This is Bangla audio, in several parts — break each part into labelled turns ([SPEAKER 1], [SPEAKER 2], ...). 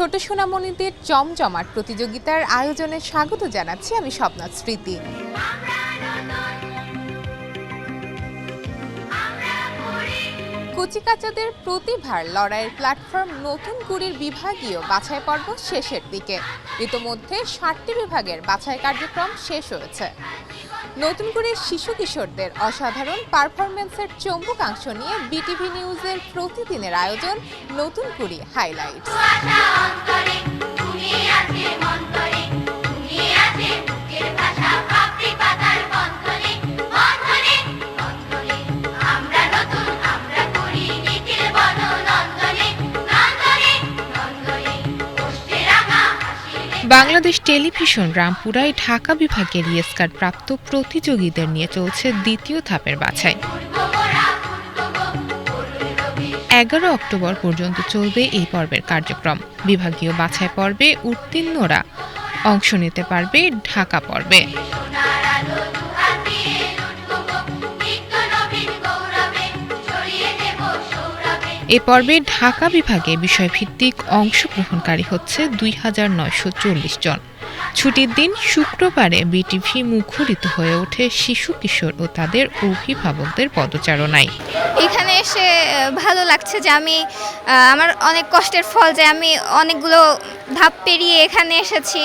[SPEAKER 1] ছোট সোনামণিদের জমজমাট প্রতিযোগিতার আয়োজনে স্বাগত জানাচ্ছি আমি স্বপ্না স্মৃতি। কচিকাচাদের প্রতিভার লড়াইয়ের প্ল্যাটফর্ম নতুন কুড়ির বিভাগীয় বাছাই পর্ব শেষের দিকে। ইতোমধ্যে ষাটটি বিভাগের বাছাই কার্যক্রম শেষ হয়েছে। নতুন করে শিশু কিশোরদের অসাধারণ পারফরমেন্সের চম্বুকাংশ নিয়ে বিটিভি নিউজের প্রতিদিনের আয়োজন নতুন কুড়ি হাইলাইটস। বাংলাদেশ টেলিভিশন রামপুরায় ঢাকা বিভাগের ইয়েস্কার প্রাপ্ত প্রতিযোগীদের নিয়ে চলছে দ্বিতীয় ধাপের বাছাই। এগারো অক্টোবর পর্যন্ত চলবে এই পর্বের কার্যক্রম। বিভাগীয় বাছাই পর্বে উত্তীর্ণরা অংশ নিতে পারবে ঢাকা পর্বে। এ পর্বে ঢাকা বিভাগে বিষয়ভিত্তিক অংশগ্রহণকারী হচ্ছে দুই হাজার নয়শো চল্লিশ জন। ছুটির দিন শুক্রবারে বিটিভি মুখরিত হয়ে ওঠে শিশু কিশোর ও তাদের অভিভাবকদের পদচারণায়।
[SPEAKER 2] এখানে এসে ভালো লাগছে যে আমি আমার অনেক কষ্টের ফল যে আমি অনেকগুলো ধাপ পেরিয়ে এখানে এসেছি।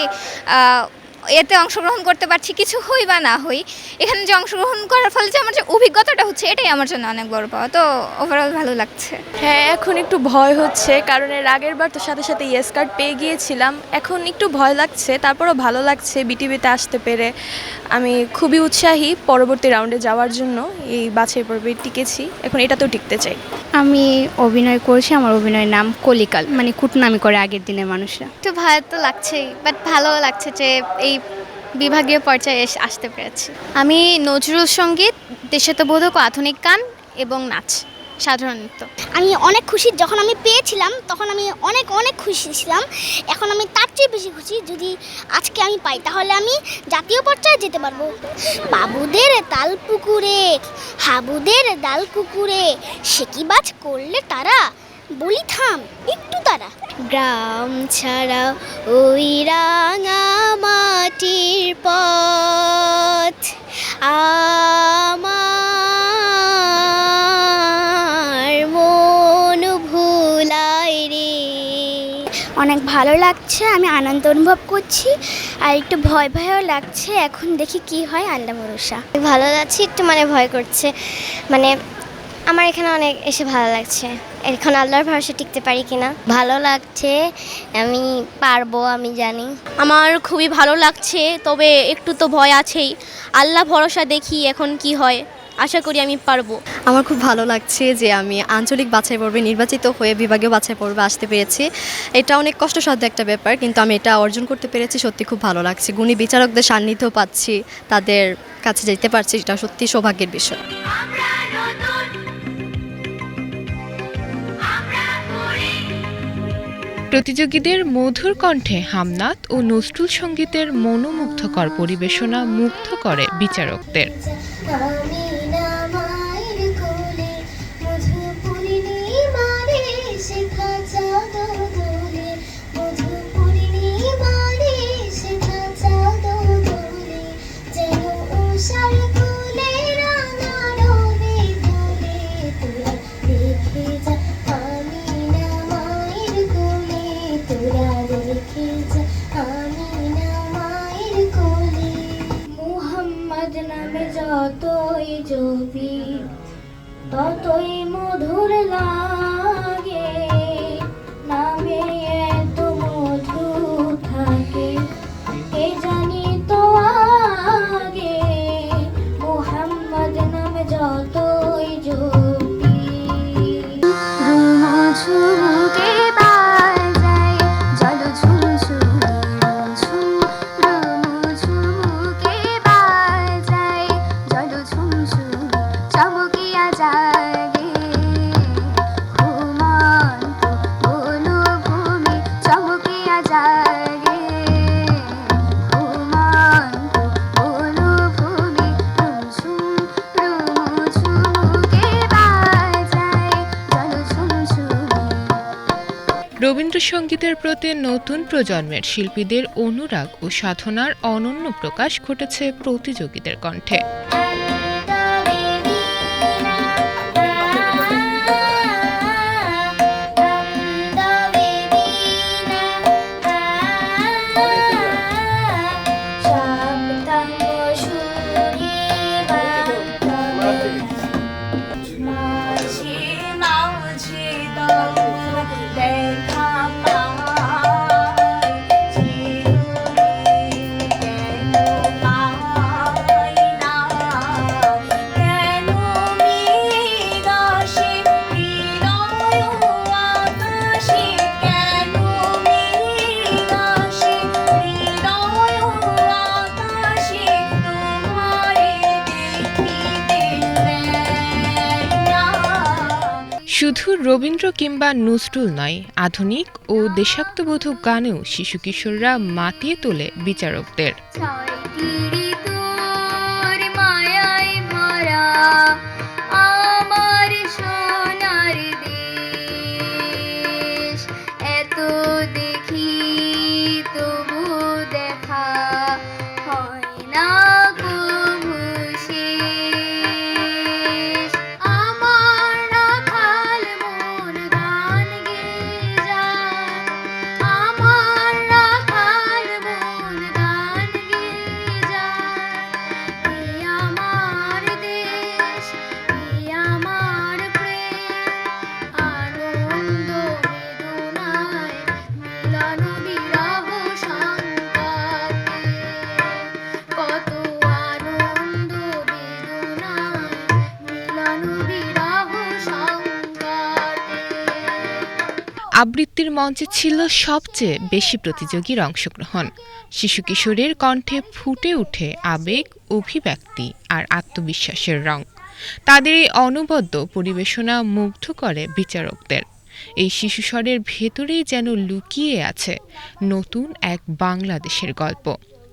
[SPEAKER 2] এতে অংশগ্রহণ করতে পারছি, কিছু হই বা না হই, এখানে যে অংশগ্রহণ করার ফলে যে আমার যে অভিজ্ঞতাটা হচ্ছে, এটাই আমার জন্য অনেক বড় পাওয়া। তো ওভারঅল ভালো লাগছে।
[SPEAKER 3] হ্যাঁ এখন একটু ভয় হচ্ছে, কারণ এর আগের বার তো সাথে সাথে ইয়েস কার্ড পেয়ে গিয়েছিলাম। এখন একটু ভয় লাগছে, তারপরও ভালো লাগছে বিটিভিতে আসতে পেরে। আমি খুবই উৎসাহী পরবর্তী রাউন্ডে যাওয়ার জন্য এই বাছাই পর্বে টিকেছি। এখন এটাতেও টিকতে চাই।
[SPEAKER 4] আমি অভিনয় করছি আমার অভিনয়ের নাম কলিকাল। মানে কুটনামি করে আগের দিনের মানুষরা।
[SPEAKER 2] একটু ভয় তো লাগছেই বাট ভালো লাগছে যে এই বিভাগীয় পর্যায়ে এসে আসতে পেরেছি। আমি নজরুল সংগীত দেশাত্মবোধক আধুনিক গান এবং নাচ। সাধারণ নৃত্য।
[SPEAKER 5] আমি অনেক খুশি যখন আমি পেয়েছিলাম তখন আমি অনেক অনেক খুশি ছিলাম। এখন আমি তার চেয়ে বেশি খুশি যদি আজকে আমি পাই তাহলে আমি জাতীয় পর্যায়ে যেতে পারব। বাবুদের তাল পুকুরে হাবুদের ডাল কুকুরে সেকিবাজ করলে তারা? বলি থাম একটু তারা গ্রাম ছাড়া ওই রাঙা মাটির পথ আমার ভালো লাগছে আমি আনন্দ অনুভব করছি আর একটু ভয় ভয়ও লাগছে এখন দেখি কি হয় আল্লাহ ভরসা
[SPEAKER 6] ভালো লাগছে একটু মানে ভয় করছে মানে আমার এখানে অনেক এসে ভালো লাগছে এখন আল্লাহর ভরসা টিকতে পারি কিনা? ভালো লাগছে আমি পারব আমি জানি।
[SPEAKER 7] আমার খুবই ভালো লাগছে তবে একটু তো ভয় আছেই আল্লাহ ভরসা দেখি এখন কি হয়। আশা করি আমি পারব।
[SPEAKER 8] আমার খুব ভালো লাগছে যে আমি আঞ্চলিক বাছাই পর্বে নির্বাচিত হয়ে বিভাগীয় বাছাই পর্বে আসতে পেরেছি। এটা অনেক কষ্টসাধ্য একটা ব্যাপার কিন্তু আমি এটা অর্জন করতে পেরেছি সত্যি খুব ভালো লাগছে। গুণী বিচারকদের সান্নিধ্য পাচ্ছি তাদের কাছে যেতে পারছি এটা সত্যি সৌভাগ্যের বিষয়।
[SPEAKER 1] প্রতিযোগীদের মধুর কণ্ঠে হামনাত ও নজরুল সঙ্গীতের মনোমুগ্ধকর পরিবেশনা মুগ্ধ করে বিচারকদের।
[SPEAKER 5] মধুর লাগে
[SPEAKER 1] প্রতি নতুন প্রজন্মের শিল্পীদের অনুরাগ ও সাধনার অনন্য প্রকাশ ঘটেছে প্রতিযোগীদের কণ্ঠে। কিংবা নজরুল নয় আধুনিক ও দেশাত্মবোধক গানেও শিশু কিশোররা মাতিয়ে তোলে বিচারকদের। আবৃত্তির মঞ্চে ছিল সবচেয়ে বেশি প্রতিযোগীর অংশগ্রহণ। শিশু কিশোরের কণ্ঠে ফুটে ওঠে আবেগ, অভিব্যক্তি আর আত্মবিশ্বাসের রং। তাদের এই অনবদ্য পরিবেশনা মুগ্ধ করে বিচারকদের। এই শিশুস্বরের ভেতরেই যেন লুকিয়ে আছে নতুন এক বাংলাদেশের গল্প,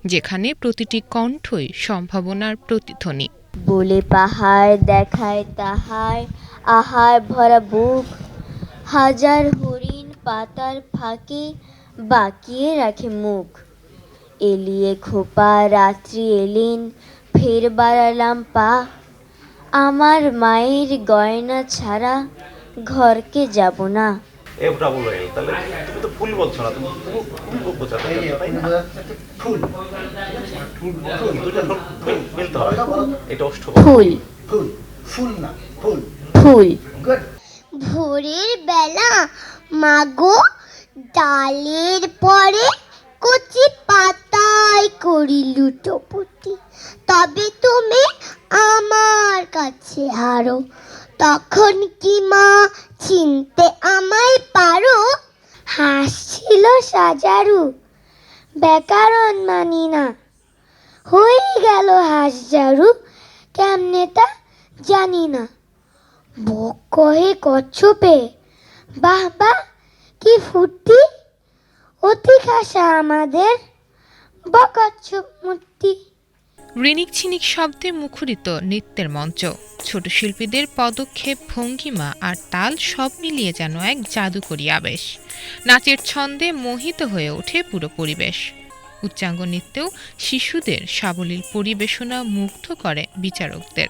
[SPEAKER 1] যেখানে প্রতিটি কণ্ঠই সম্ভাবনার প্রতিধ্বনি।
[SPEAKER 6] বলে পাহাড় দেখায় তাহার, আহার ভরা বুক হাজার হরিণ পাতার ফাঁকে বাকিয়ে রাখে মুখ। এলিয়ে খোপা রাত্রি এলেন ফের বাড়ালাম পা। আমার মায়ের গয়না ছাড়া ঘরকে যাব না।
[SPEAKER 9] এফ ডাবল এল তাহলে তুমি তো ফুল বলছো না তুমি ফুল ফুল বোঝাতে তাই না?
[SPEAKER 10] ফুল
[SPEAKER 9] দুটো ঠোঁট মিলতে হবে। এটা অষ্ট
[SPEAKER 6] ফুল।
[SPEAKER 10] ফুল ফুল না ফুল।
[SPEAKER 6] ফুল।
[SPEAKER 10] গুড
[SPEAKER 11] ভোরের বেলা মাগো ডালের পরে কচি পাতায় করি লুটোপুটি তবে তুমি আমার কাছে হারো। তখন কি মা চিনতে আমায় পারো? হাসছিল সাজারু। ব্যাকরণ মানি না। হয়ে গেল হাঁস জারু কেমনে তা জানি না। বক কহে কচ্ছপে। বাহ বাহ কি ফুর্তি অতি খাসা আমাদের বকচ্ছপ মূর্তি
[SPEAKER 1] রিনিক ছিনিক শব্দে মুখরিত নৃত্যের মঞ্চ। ছোট শিল্পীদের পদক্ষেপ, ভঙ্গিমা আর তাল সব মিলিয়ে যেন এক জাদুকরী আবেশ। নাচের ছন্দে মোহিত হয়ে ওঠে পুরো পরিবেশ। উচ্চাঙ্গ নৃত্যেও শিশুদের সাবলীল পরিবেশনা মুগ্ধ করে বিচারকদের।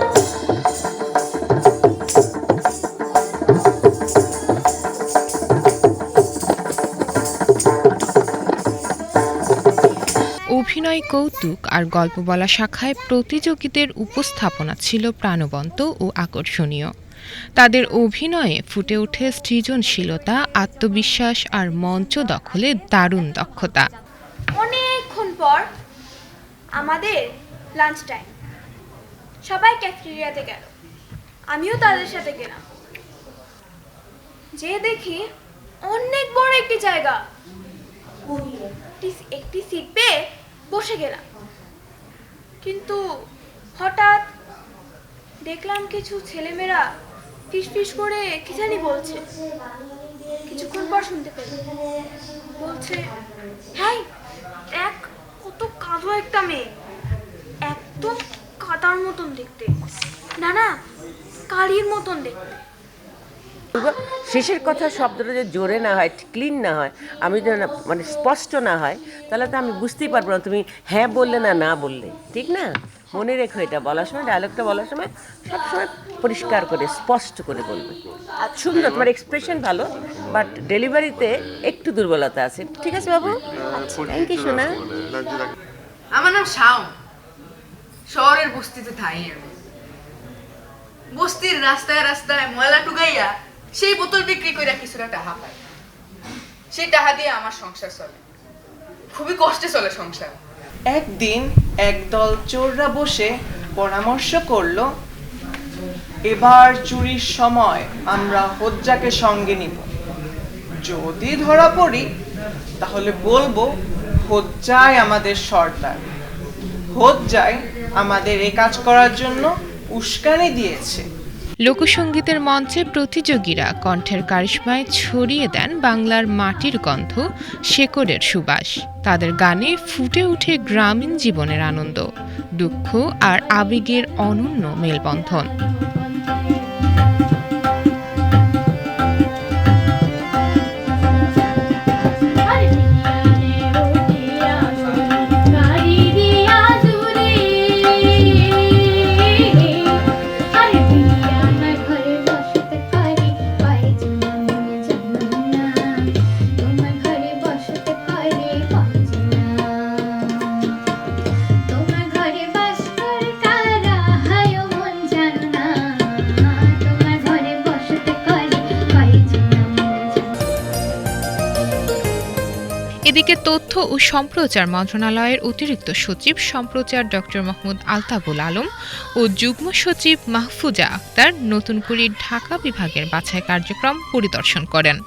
[SPEAKER 1] অভিনয়, কৌতুক আর গল্প বলা শাখায় প্রতিযোগীদের উপস্থাপনা ছিল প্রাণবন্ত ও আকর্ষণীয়। তাদের অভিনয়ে ফুটে ওঠে সৃজনশীলতা, আত্মবিশ্বাস আর মঞ্চ দখলে দারুণ দক্ষতা।
[SPEAKER 3] অনেকক্ষণ পর আমাদের লাঞ্চ টাইম সবাই ক্যাফেটেরিয়াতে গেল। আমিও তাদের সাথে গেলাম। যে দেখি অনেক বড় একটি জায়গা। একটি- সিট পেয়ে বসে গেলাম। কিন্তু হঠাৎ দেখলাম কিছু ছেলেমেয়েরা ফিসফিস করে কি জানি বলছে। কিছুক্ষণ পর শুনতে পেলাম। বলছে হ্যাঁ এক কত কালো একটা মেয়ে। একদম কাদার মতন দেখতে। না না, কালির মতন দেখতে।
[SPEAKER 12] শেষের কথা শব্দটা যে জোরে না হয়, ক্লিন না হয়, আমি যদি মানে স্পষ্ট না হয়, তাহলে তো আমি বুঝতেই পারব না, তুমি হ্যাঁ বললে না না বললে, ঠিক না? মনে রেখো এটা, বলার সময় ডায়লগটা বলার সময় সবসময় পরিষ্কার করে, স্পষ্ট করে বলবে। সুন্দর, তোমার এক্সপ্রেশন ভালো বাট ডেলিভারিতে একটু দুর্বলতা আছে। ঠিক আছে বাবু? থ্যাংক ইউ সোনা।
[SPEAKER 13] আমার নাম শাওন। শহরের বস্তিতে থাই বস্তির রাস্তায় রাস্তায় ময়লা টুকাইয়া সেই বোতল বিক্রি করে কিছুটা টাকা পাই সেই টাকা দিয়ে আমার সংসার চলে। খুবই কষ্টে চলে সংসার।
[SPEAKER 14] একদিন একদল চোররা বসে পরামর্শ করল, এবার চুরির সময় আমরা হজ্জাকে সঙ্গে নিব। যদি ধরা পড়ি, তাহলে বলব হজ্জায় আমাদের সর্দার। হজ্জায় আমাদের এ কাজ করার জন্য উস্কানি দিয়েছে।
[SPEAKER 1] লোকসঙ্গীতের মঞ্চে প্রতিযোগীরা কণ্ঠের কারিশ্মায় ছড়িয়ে দেন বাংলার মাটির গন্ধ, শেকড়ের সুবাস। তাদের গানে ফুটে ওঠে গ্রামীণ জীবনের আনন্দ, দুঃখ আর আবেগের অনন্য মেলবন্ধন। তথ্য ও সম্প্রচার মন্ত্রণালয়ের অতিরিক্ত সচিব সম্প্রচার ডক্টর মোহাম্মদ আলতাবুল আলম ও যুগ্ম সচিব মাহফুজা আক্তার নতুন কুড়ির ঢাকা বিভাগের বাছাই কার্যক্রম পরিদর্শন করেন।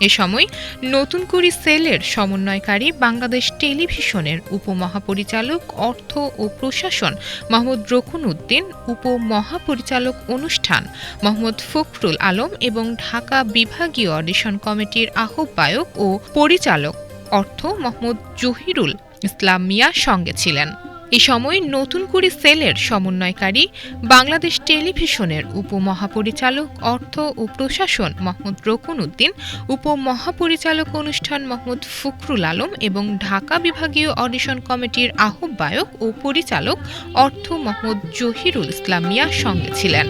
[SPEAKER 1] এ সময় নতুন কুড়ি সেলের সমন্বয়কারী বাংলাদেশ টেলিভিশনের উপমহাপরিচালক, অর্থ ও প্রশাসন মোহাম্মদ রকুন উদ্দিন, উপমহাপরিচালক অনুষ্ঠান মোহাম্মদ ফখরুল আলম এবং ঢাকা বিভাগীয় অডিশন কমিটির আহ্বায়ক ও পরিচালক অর্থ মোহাম্মদ জহিরুল ইসলাম মিয়া সঙ্গে ছিলেন। এ সময় নতুন করে সেলের সমন্বয়কারী বাংলাদেশ টেলিভিশনের উপমহাপরিচালক অর্থ ও প্রশাসন মোহাম্মদ রকুন উদ্দিন উপমহাপরিচালক অনুষ্ঠান মোহাম্মদ ফখরুল আলম এবং ঢাকা বিভাগীয় অডিশন কমিটির আহ্বায়ক ও পরিচালক অর্থ মোহাম্মদ জহিরুল ইসলাম মিয়া সঙ্গে ছিলেন।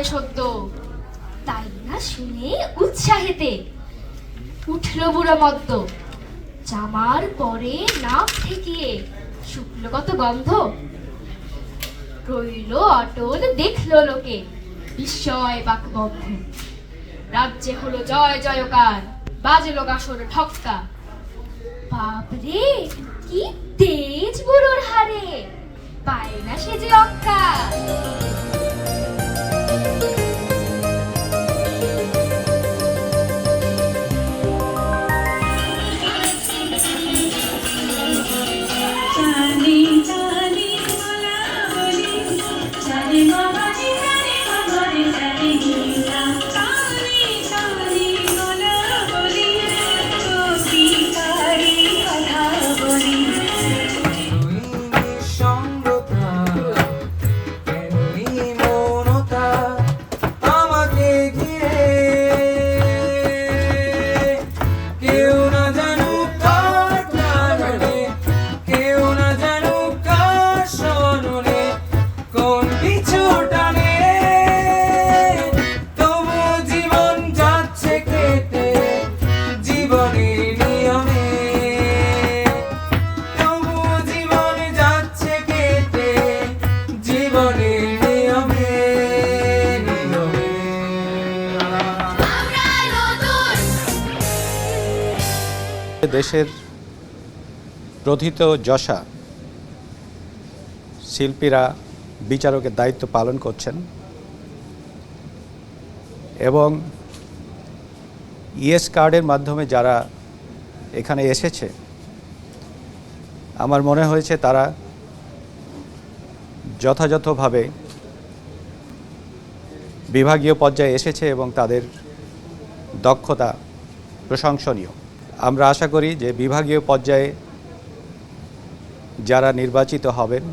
[SPEAKER 3] পাবে সদ্য।
[SPEAKER 5] তাই না শুনে উৎসাহেতে
[SPEAKER 3] উঠল বুড়ো মদ্য। জামার পরে নাক ঠেকিয়ে কত গন্ধ। রইল অটল, দেখল লোকে বিস্ময় বাক বাকবদ্ধ রাজ্যে হলো জয় জয়কার, বাজলো গাসর ঠক্কা। বাপরে, কি তেজ বুড়োর হারে, পায় না সে যে অক্কা
[SPEAKER 15] দেশের প্রথিত যশা শিল্পীরা বিচারকের দায়িত্ব পালন করছেন এবং ইএস কার্ডের মাধ্যমে যারা এখানে এসেছে, আমার মনে হয়েছে তারা যথাযথভাবে বিভাগীয় পর্যায়ে এসেছে এবং তাদের দক্ষতা প্রশংসনীয়। আমরা আশা করি যে বিভাগীয় পর্যায়ে যারা নির্বাচিত হবেন,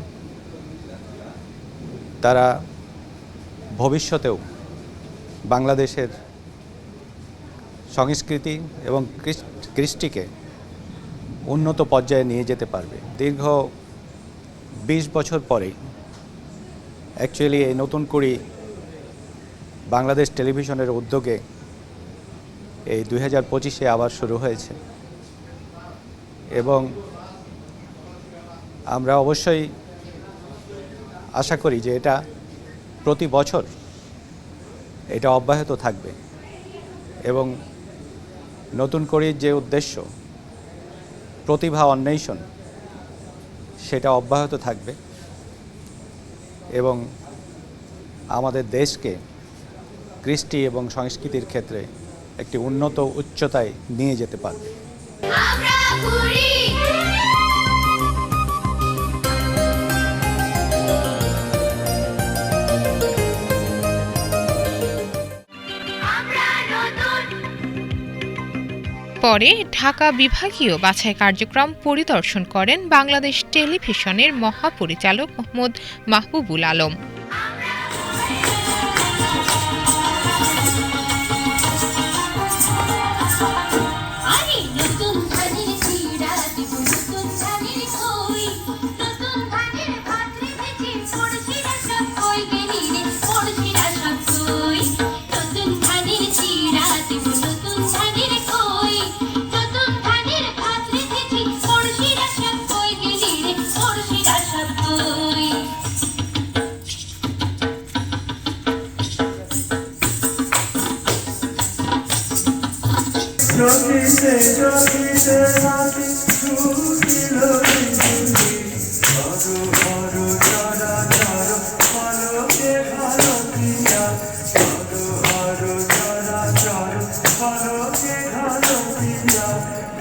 [SPEAKER 15] তারা ভবিষ্যতেও বাংলাদেশের সংস্কৃতি এবং কৃষ্টিকে উন্নত পর্যায়ে নিয়ে যেতে পারবে। দীর্ঘ বিশ বছর পরে অ্যাকচুয়ালি এই নতুন কুড়ি বাংলাদেশ টেলিভিশনের উদ্যোগে এই দুই হাজার পঁচিশে আবার শুরু হয়েছে। এবং আমরা অবশ্যই আশা করি যে এটা প্রতি বছর এটা অব্যাহত থাকবে। এবং নতুন করে যে উদ্দেশ্য, প্রতিভা অন্বেষণ, সেটা অব্যাহত থাকবে। এবং আমাদের দেশকে কৃষ্টি এবং সংস্কৃতির ক্ষেত্রে একটি উন্নত উচ্চতায় নিয়ে যেতে পারবে।
[SPEAKER 1] পরে ঢাকা বিভাগীয় বাছাই কার্যক্রম পরিদর্শন করেন বাংলাদেশ টেলিভিশনের মহাপরিচালক মোহাম্মদ মাহবুবুল আলম।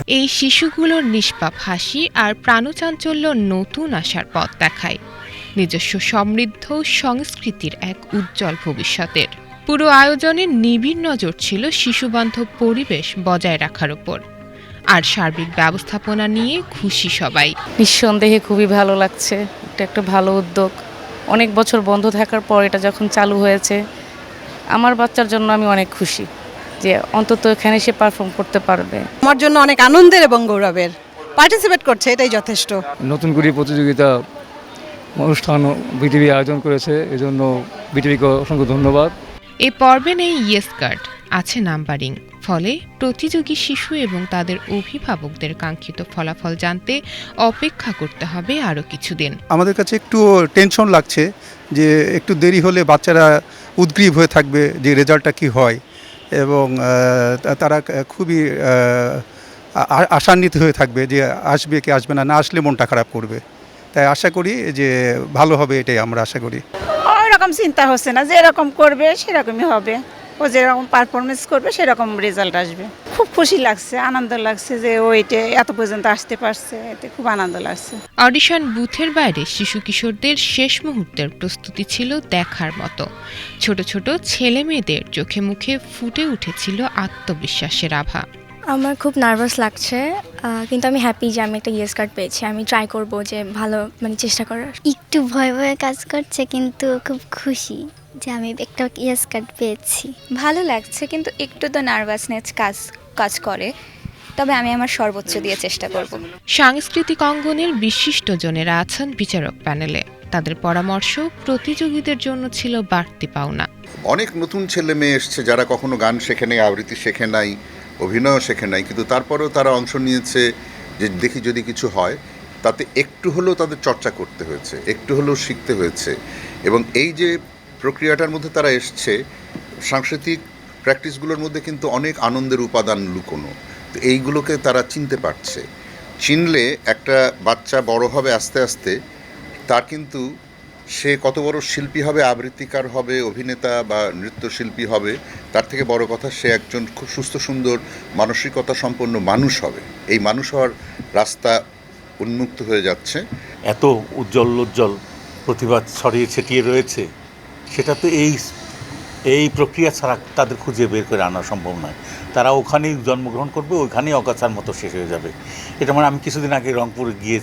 [SPEAKER 1] এই শিশুগুলোর নিষ্পাপ হাসি আর প্রাণচাঞ্চল্য নতুন আশার পথ দেখায়। নিজস্ব সমৃদ্ধ সংস্কৃতির এক উজ্জ্বল ভবিষ্যতের। পুরো আয়োজনের নিবিড় নজর ছিল শিশুবান্ধব পরিবেশ বজায় রাখার উপর আর সার্বিক ব্যবস্থাপনা নিয়ে খুশি সবাই।
[SPEAKER 16] নিঃসন্দেহে খুবই ভালো লাগছে। এটা একটা ভালো উদ্যোগ। অনেক বছর বন্ধ থাকার পর এটা যখন চালু হয়েছে, আমার বাচ্চার জন্য আমি অনেক খুশি। যে অন্তত এখানে সে পারফর্ম করতে পারবে।
[SPEAKER 17] আমার জন্য অনেক আনন্দের এবং গৌরবের। পার্টিসিপেট করছে এটাই যথেষ্ট।
[SPEAKER 18] নতুন করে প্রতিযোগিতা অনুষ্ঠান বিটিভি আয়োজন করেছে এজন্য বিটিভিকে অসংখ্য ধন্যবাদ।
[SPEAKER 1] এ পর্বে নেই ইয়েস কার্ড আছে নাম্বারিং। ফলে প্রতিযোগী শিশু এবং তাদের অভিভাবকদের কাঙ্ক্ষিত ফলাফল জানতে অপেক্ষা করতে হবে আরও কিছুদিন।
[SPEAKER 19] আমাদের কাছে একটু টেনশন লাগছে যে একটু দেরি হলে বাচ্চারা উদ্গ্রীব হয়ে থাকবে যে রেজাল্টটা কি হয়। এবং তারা খুবই আশান্বিত হয়ে থাকবে যে আসবে কি আসবে না না আসলে মনটা খারাপ করবে। তাই আশা করি যে ভালো হবে এটাই আমরা আশা করি।
[SPEAKER 20] ওই রকম চিন্তা হচ্ছে না যেরকম করবে সেরকমই হবে। ও যেরকম পারফরমেন্স করবে সেরকম রেজাল্ট আসবে। খুব খুশি লাগছে আনন্দ লাগছে যে ও এটা এত পর্যন্ত আসতে পারছে এতে খুব আনন্দ লাগছে।
[SPEAKER 1] অডিশন বুথের বাইরে শিশু কিশোরদের শেষ মুহূর্তের প্রস্তুতি ছিল দেখার মতো। ছোট ছোট ছেলে মেয়েদের চোখে মুখে ফুটে উঠেছিল আত্মবিশ্বাসের আভা।
[SPEAKER 4] আমার খুব নার্ভাস লাগছে কিন্তু আমি হ্যাপি যে আমি একটা ইয়েস কার্ড পেয়েছি। আমি ট্রাই করব যে ভালো মানে চেষ্টা করার।
[SPEAKER 5] একটু ভয় ভয়ে কাজ করছে কিন্তু খুব খুশি। যে আমি একটা ইয়েস কার্ড পেয়েছি।
[SPEAKER 2] ভালো লাগছে কিন্তু একটু তো নার্ভাসনেস কাজ কাজ করে। তবে আমি আমার সর্বোচ্চ দিয়ে চেষ্টা করব।
[SPEAKER 1] সাংস্কৃতিক অঙ্গনের বিশিষ্টজনেরা আছেন বিচারক প্যানেলে। তাদের পরামর্শ প্রতিযোগীদের জন্য ছিল বাড়তি পাওনা।
[SPEAKER 21] অনেক নতুন ছেলে মেয়ে এসছে যারা কখনো গান শেখে নাই আবৃত্তি শেখে নাই অভিনয়ও শেখে নাই কিন্তু তারপরেও তারা অংশ নিয়েছে যে দেখি যদি কিছু হয় তাতে একটু হলেও তাদের চর্চা করতে হয়েছে একটু হলেও শিখতে হয়েছে। এবং এই যে প্রক্রিয়াটার মধ্যে তারা এসছে, সাংস্কৃতিক প্র্যাকটিসগুলোর মধ্যে কিন্তু অনেক আনন্দের উপাদান লুকোনো। তো এইগুলোকে তারা চিনতে পারছে। চিনলে একটা বাচ্চা বড় হবে আস্তে আস্তে, তার কিন্তু সে কত বড় শিল্পী হবে, আবৃত্তিকার হবে, অভিনেতা বা নৃত্যশিল্পী হবে, তার থেকে বড় কথা সে একজন খুব সুস্থ, সুন্দর, মানসিকতা সম্পন্ন মানুষ হবে। এই মানুষ হওয়ার রাস্তা উন্মুক্ত হয়ে যাচ্ছে।
[SPEAKER 22] এত উজ্জ্বল উজ্জ্বল প্রতিভা ছড়িয়ে ছিটিয়ে রয়েছে। সেটা তো এই এই প্রক্রিয়া ছাড়া তাদের খুঁজে বের করে আনা সম্ভব নয়। তারা ওখানেই জন্মগ্রহণ করবে ওইখানেই অগাছার মতো শেষ হয়ে যাবে। এটা মানে আমি কিছুদিন আগে রংপুরে গিয়ে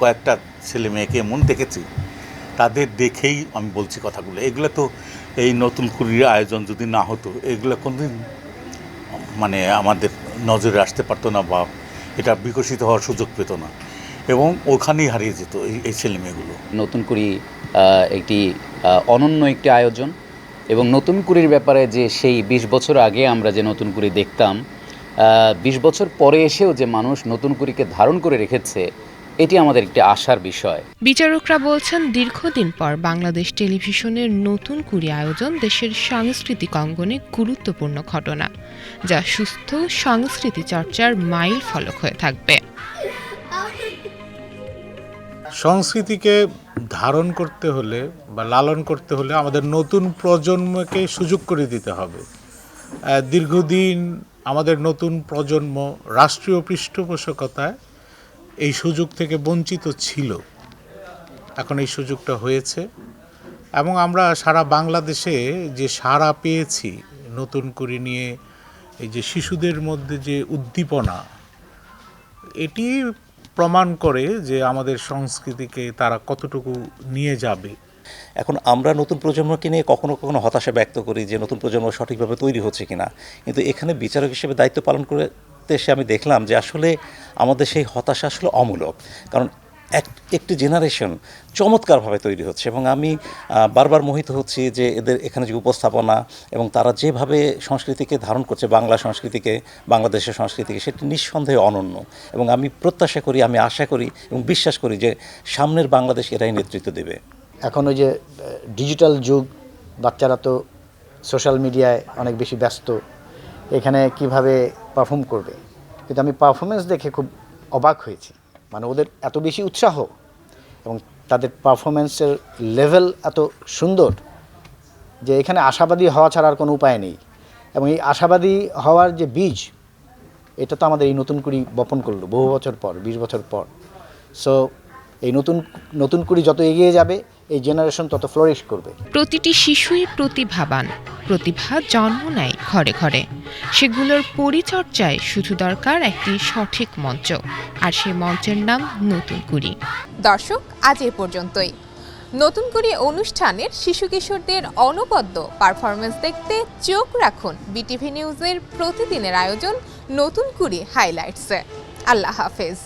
[SPEAKER 22] কয়েকটা ছেলে মেয়েকে এমন দেখেছি তাদের দেখেই আমি বলছি কথাগুলো। এগুলো তো এই নতুন কুড়ির আয়োজন যদি না হতো এগুলো কোনদিন মানে আমাদের নজরে আসতে পারতো না বা এটা বিকশিত হওয়ার সুযোগ পেত না। এবং ওখানেই হারিয়ে যেত এই ছেলেমেয়েগুলো
[SPEAKER 23] নতুন আহ, একটি অনন্য একটি আয়োজন এবং নতুন কুড়ির ব্যাপারে যে সেই বিশ বছর আগে আমরা যে নতুন কুড়ি দেখতাম বিশ বছর পরে এসেও যে মানুষ নতুন কুড়িকে ধারণ করে রেখেছে, এটি আমাদের একটি আশার বিষয়।
[SPEAKER 1] বিচারকরা বলছেন, দীর্ঘদিন পর বাংলাদেশ টেলিভিশনের নতুন কুড়ি আয়োজন দেশের সাংস্কৃতিক অঙ্গনে গুরুত্বপূর্ণ ঘটনা, যা সুস্থ সংস্কৃতি চর্চার মাইল ফলক হয়ে থাকবে।
[SPEAKER 24] সংস্কৃতিকে ধারণ করতে হলে বা লালন করতে হলে আমাদের নতুন প্রজন্মকে সুযোগ করে দিতে হবে। দীর্ঘদিন আমাদের নতুন প্রজন্ম রাষ্ট্রীয় পৃষ্ঠপোষকতায় এই সুযোগ থেকে বঞ্চিত ছিল। এখন এই সুযোগটা হয়েছে এবং আমরা সারা বাংলাদেশে যে সাড়া পেয়েছি নতুন করে নিয়ে, এই যে শিশুদের মধ্যে যে উদ্দীপনা, এটি প্রমাণ করে যে আমাদের সংস্কৃতিকে তারা কতটুকু নিয়ে যাবে।
[SPEAKER 9] এখন আমরা নতুন প্রজন্মকে নিয়ে কখনো কখনো হতাশা ব্যক্ত করি যে নতুন প্রজন্ম সঠিকভাবে তৈরি হচ্ছে কিনা। কিন্তু এখানে বিচারক হিসেবে দায়িত্ব পালন করে এসে আমি দেখলাম যে আসলে আমাদের সেই হতাশা আসলে অমূলক। কারণ এক, একটি জেনারেশন চমৎকারভাবে তৈরি হচ্ছে এবং আমি বারবার মোহিত হচ্ছি যে এদের এখানে যে উপস্থাপনা এবং তারা যেভাবে সংস্কৃতিকে ধারণ করছে, বাংলা সংস্কৃতিকে, বাংলাদেশের সংস্কৃতিকে, সেটি নিঃসন্দেহে অনন্য এবং আমি প্রত্যাশা করি, আমি আশা করি এবং বিশ্বাস করি যে সামনের বাংলাদেশ এরাই নেতৃত্ব দেবে।
[SPEAKER 10] এখন ওই যে ডিজিটাল যুগ, বাচ্চারা তো সোশ্যাল মিডিয়ায় অনেক বেশি ব্যস্ত, এখানে কীভাবে পারফর্ম করবে? কিন্তু আমি পারফরমেন্স দেখে খুব অবাক হয়েছি। মানে ওদের এত বেশি উৎসাহ এবং তাদের পারফরমেন্সের লেভেল এত সুন্দর যে এখানে আশাবাদী হওয়া ছাড়া আর কোনো উপায় নেই। এবং এই আশাবাদী হওয়ার যে বীজ, এটা তো আমাদের এই নতুন কুড়ি বপন করল বহু বছর পর, বিশ বছর পর। সো এই নতুন নতুন কুড়ি যত এগিয়ে যাবে এই জেনারেশন তত ফ্লোরিশ করবে।
[SPEAKER 1] প্রতিটি শিশুই প্রতিভাবান। প্রতিভা জন্ম নেয় ঘরে ঘরে। সেগুলোর পরিচর্যায় শুধু দরকার একটি সঠিক মঞ্চ। আর সেই মঞ্চের নাম নতুন কুড়ি। দর্শক আজ এ পর্যন্তই। নতুন কুড়ি অনুষ্ঠানের শিশু কিশোরদের অনবদ্য পারফরমেন্স দেখতে চোখ রাখুন বিটিভি নিউজের প্রতিদিনের আয়োজন নতুন কুড়ি হাইলাইটসে আল্লাহ হাফেজ।